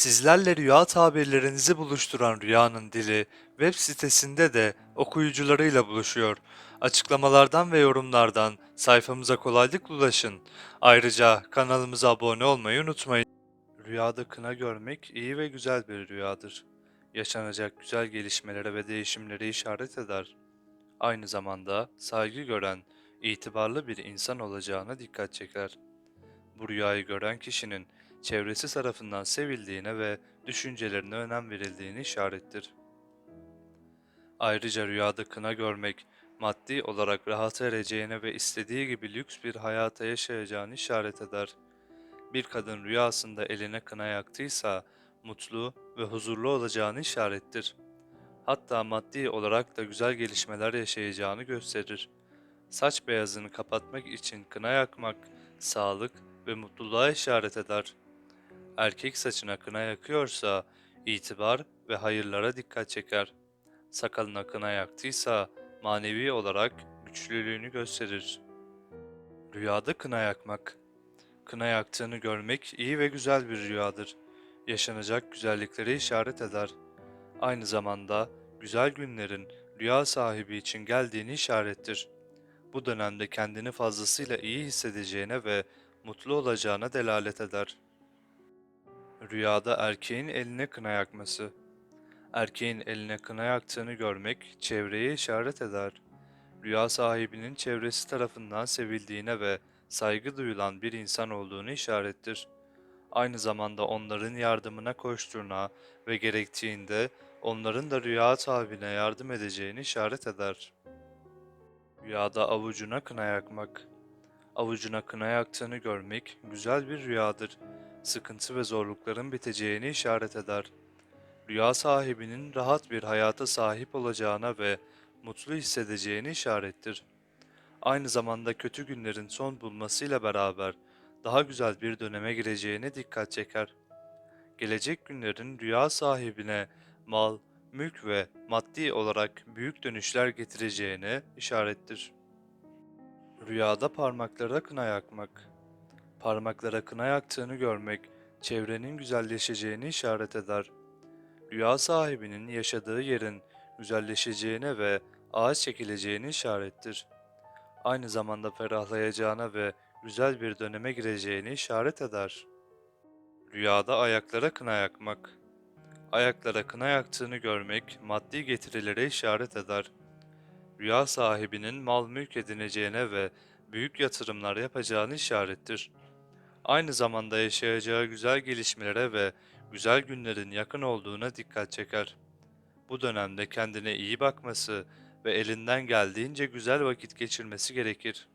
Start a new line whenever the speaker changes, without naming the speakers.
Sizlerle rüya tabirlerinizi buluşturan Rüyanın Dili web sitesinde de okuyucularıyla buluşuyor. Açıklamalardan ve yorumlardan sayfamıza kolaylıkla ulaşın. Ayrıca kanalımıza abone olmayı unutmayın. Rüyada kına görmek iyi ve güzel bir rüyadır. Yaşanacak güzel gelişmelere ve değişimlere işaret eder. Aynı zamanda saygı gören, itibarlı bir insan olacağına dikkat çeker. Bu rüyayı gören kişinin çevresi tarafından sevildiğine ve düşüncelerine önem verildiğini işarettir. Ayrıca rüyada kına görmek, maddi olarak rahat ereceğine ve istediği gibi lüks bir hayata yaşayacağını işaret eder. Bir kadın rüyasında eline kına yaktıysa, mutlu ve huzurlu olacağını işarettir. Hatta maddi olarak da güzel gelişmeler yaşayacağını gösterir. Saç beyazını kapatmak için kına yakmak, sağlık ve mutluluğa işaret eder. Erkek saçına kına yakıyorsa, itibar ve hayırlara dikkat çeker. Sakalına kına yaktıysa, manevi olarak güçlülüğünü gösterir. Rüyada kına yakmak Kına yaktığını görmek iyi ve güzel bir rüyadır. Yaşanacak güzelliklere işaret eder. Aynı zamanda güzel günlerin rüya sahibi için geldiğini işarettir. Bu dönemde kendini fazlasıyla iyi hissedeceğine ve mutlu olacağına delalet eder. Rüyada erkeğin eline kına yakması. Erkeğin eline kına yaktığını görmek çevreye işaret eder. Rüya sahibinin çevresi tarafından sevildiğine ve saygı duyulan bir insan olduğunu işarettir. Aynı zamanda onların yardımına koştuğuna ve gerektiğinde onların da rüya sahibine yardım edeceğini işaret eder. Rüyada avucuna kına yakmak. Avucuna kına yaktığını görmek güzel bir rüyadır. Sıkıntı ve zorlukların biteceğini işaret eder. Rüya sahibinin rahat bir hayata sahip olacağına ve mutlu hissedeceğini işarettir. Aynı zamanda kötü günlerin son bulmasıyla beraber daha güzel bir döneme gireceğine dikkat çeker. Gelecek günlerin rüya sahibine mal, mülk ve maddi olarak büyük dönüşler getireceğine işarettir. Rüyada parmaklara kına yakmak. Parmaklara kına yaktığını görmek, çevrenin güzelleşeceğini işaret eder. Rüya sahibinin yaşadığı yerin güzelleşeceğine ve ağaç çekileceğini işarettir. Aynı zamanda ferahlayacağına ve güzel bir döneme gireceğini işaret eder. Rüyada ayaklara kına yakmak. Ayaklara kına yaktığını görmek maddi getirilere işaret eder. Rüya sahibinin mal mülk edineceğine ve büyük yatırımlar yapacağını işarettir. Aynı zamanda yaşayacağı güzel gelişmelere ve güzel günlerin yakın olduğuna dikkat çeker. Bu dönemde kendine iyi bakması ve elinden geldiğince güzel vakit geçirmesi gerekir.